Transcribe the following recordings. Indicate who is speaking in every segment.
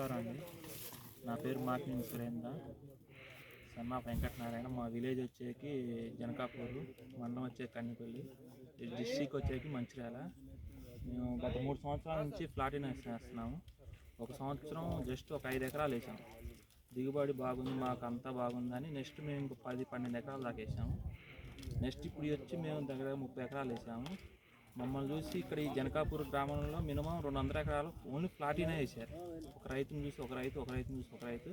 Speaker 1: నమస్కారం అండి. నా పేరు మార్టిన్ సురేంద్ర సన్నా వెంకటనారాయణ. మా విలేజ్ వచ్చేకి జనకాపూర్ మండలం వచ్చే కన్నిపల్లి డిస్టిక్ వచ్చేకి మంచిర్యాల. మేము గత మూడు సంవత్సరాల నుంచి ఫ్లాటిన్ వేస్తున్నాము ఒక సంవత్సరం జస్ట్ ఒక ఐదు ఎకరాలు వేసాం. దిగుబడి బాగుంది మాకు అంతా బాగుందని నెక్స్ట్ మేము ఇంకో పది పన్నెండు ఎకరాలు దాకా వేసాము. నెక్స్ట్ ఇప్పుడు వచ్చి మేము దగ్గర ముప్పై ఎకరాలు వేసాము. మమ్మల్ని చూసి ఇక్కడ ఈ జనకాపూర్ గ్రామంలో మినిమం రెండు వందల ఎకరాలు ఓన్లీ ఫ్లాటినే వేసారు ఒక రైతుని చూసి ఒక రైతు ఒక రైతుని చూసి ఒక రైతు.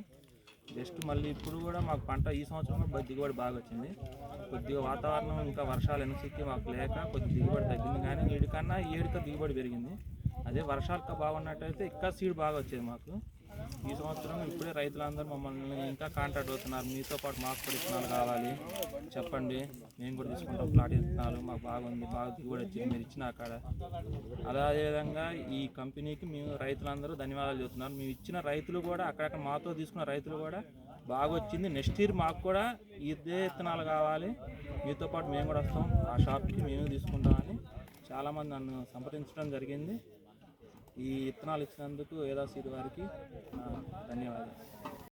Speaker 1: జస్ట్ మళ్ళీ ఇప్పుడు కూడా మాకు పంట ఈ సంవత్సరం కూడా దిగుబడి బాగా వచ్చింది. కొద్దిగా వాతావరణం ఇంకా వర్షాలు వెనక్కి మాకు లేక కొద్ది దిగుబడి తగ్గింది. కానీ వీడికన్నా ఏడుక దిగుబడి పెరిగింది. అదే వర్షాలు బాగున్నట్టయితే ఇంకా సీడ్ బాగా వచ్చేది మాకు. ఈ సంవత్సరం ఇప్పుడే రైతులందరూ మమ్మల్ని ఇంకా కాంటాక్ట్ అవుతున్నారు. మీతో పాటు మాకు కూడా విత్తనాలు కావాలి. చెప్పండి. మేము కూడా తీసుకుంటాం. ప్లాట్ విత్తనాలు మాకు బాగుంది. బాగా దిగుబడి వచ్చింది. మీరు ఇచ్చిన అక్కడ అదేవిధంగా ఈ కంపెనీకి మేము రైతులందరూ ధన్యవాదాలు చెప్తున్నారు మేము ఇచ్చిన రైతులు కూడా అక్కడక్కడ మాతో తీసుకున్న రైతులు కూడా బాగా వచ్చింది. నెక్స్ట్ ఇయర్ మాకు కూడా ఇదే విత్తనాలు కావాలి. మీతో పాటు మేము కూడా వస్తాం. ఆ షాప్కి మేము తీసుకుంటామని చాలామంది నన్ను సంప్రదించడం జరిగింది. ఈ విత్తనాలు ఇచ్చినందుకు వేదాసీడ్ వారికి ధన్యవాదాలు.